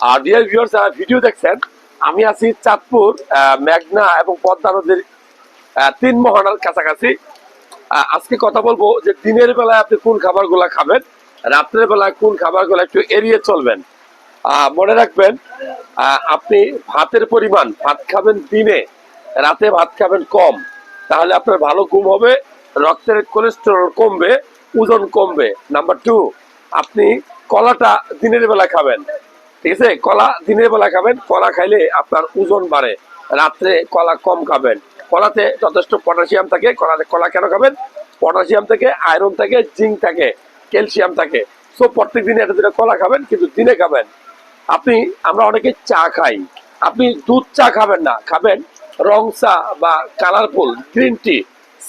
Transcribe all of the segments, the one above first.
আর dear viewers যারা video দেখছেন, আমি আছি চাঁদপুর মেঘনা এবং পদ্মা নদীর তিন মোহনার কাছাকাছি। আজকে কথা বলব যে দিনের বেলায় আপনি কোন খাবারগুলা খাবেন, রাত্রের বেলায় কোন খাবারগুলো একটু এড়িয়ে চলবেন। মনে রাখবেন আপনি ভাতের পরিমাণ, ভাত খাবেন দিনে, রাতে ভাত খাবেন কম। তাহলে আপনার ভালো ঘুম হবে, রক্তের কোলেস্টেরল কমবে, ওজন কমবে। নাম্বার টু আপনি কলাটা দিনের বেলা খাবেন। ঠিক আছে? কলা দিনের বেলা খাবেন, কলা খাইলে আপনার ওজন বাড়ে। রাত্রে কলা কম খাবেন। কলাতে যথেষ্ট পটাশিয়াম থাকে। কলাতে কলা কেন খাবেন? পটাশিয়াম থাকে, আয়রন থাকে, জিঙ্ক থাকে, ক্যালসিয়াম থাকে। সো প্রত্যেক দিনে একটা দুটো কলা খাবেন, কিন্তু দিনে খাবেন। আপনি, আমরা অনেকে চা খাই। আপনি দুধ চা খাবেন না। খাবেন রং চা বা কালারফুল, গ্রিন টি।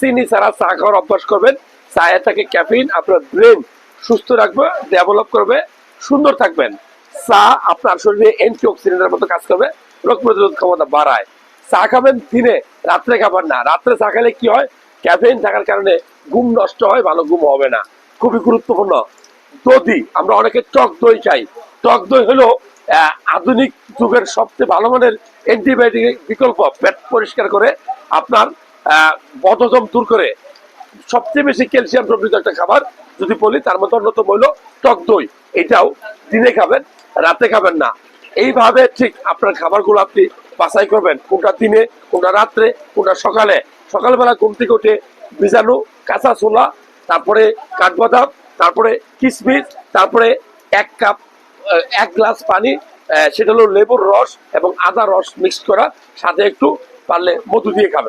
চিনি ছাড়া চা খাওয়ার অভ্যাস করবেন। চায়ে থাকে ক্যাফিন, আপনার ব্রেন সুস্থ রাখবে, ডেভেলপ করবে, সুন্দর থাকবেন। চা আপনার শরীরে অ্যান্টিঅক্সিডেন্টের মতো কাজ করবে রোগ প্রতিরোধ ক্ষমতা বাড়ায়। চা খাবেন দিনে রাত্রে খাবেন না। রাত্রে চা খেলে কি হয়? ক্যাফেইন থাকার কারণে ঘুম নষ্ট হয় ভালো ঘুম হবে না। খুবই গুরুত্বপূর্ণ। দধি আমরা অনেকে টক দই খাই। টক দই হলো আধুনিক যুগের সবচেয়ে ভালো মানের অ্যান্টিবায়োটিক বিকল্প। পেট পরিষ্কার করে আপনার আহ, বদহজম দূর করে। সবচেয়ে বেশি ক্যালসিয়াম সমৃদ্ধ একটা খাবার যদি বলি তার মধ্যে অন্যতম হলো টক দই। এটাও দিনে খাবেন। রাতে খাবেন না। এইভাবে ঠিক আপনার খাবারগুলো আপনি বাছাই করবেন। কোনটা দিনে, কোনটা রাত্রে, কোনটা সকালে। সকালবেলা ঘুম থেকে উঠে বীজাণু কাঁচা ছোলা, তারপরে কাঠবাদাম, তারপরে কিশমিশ তারপরে এক কাপ এক গ্লাস পানি সেটা হলো লেবুর রস এবং আদা রস মিক্স করা। সাথে একটু পারলে মধু দিয়ে খাবেন।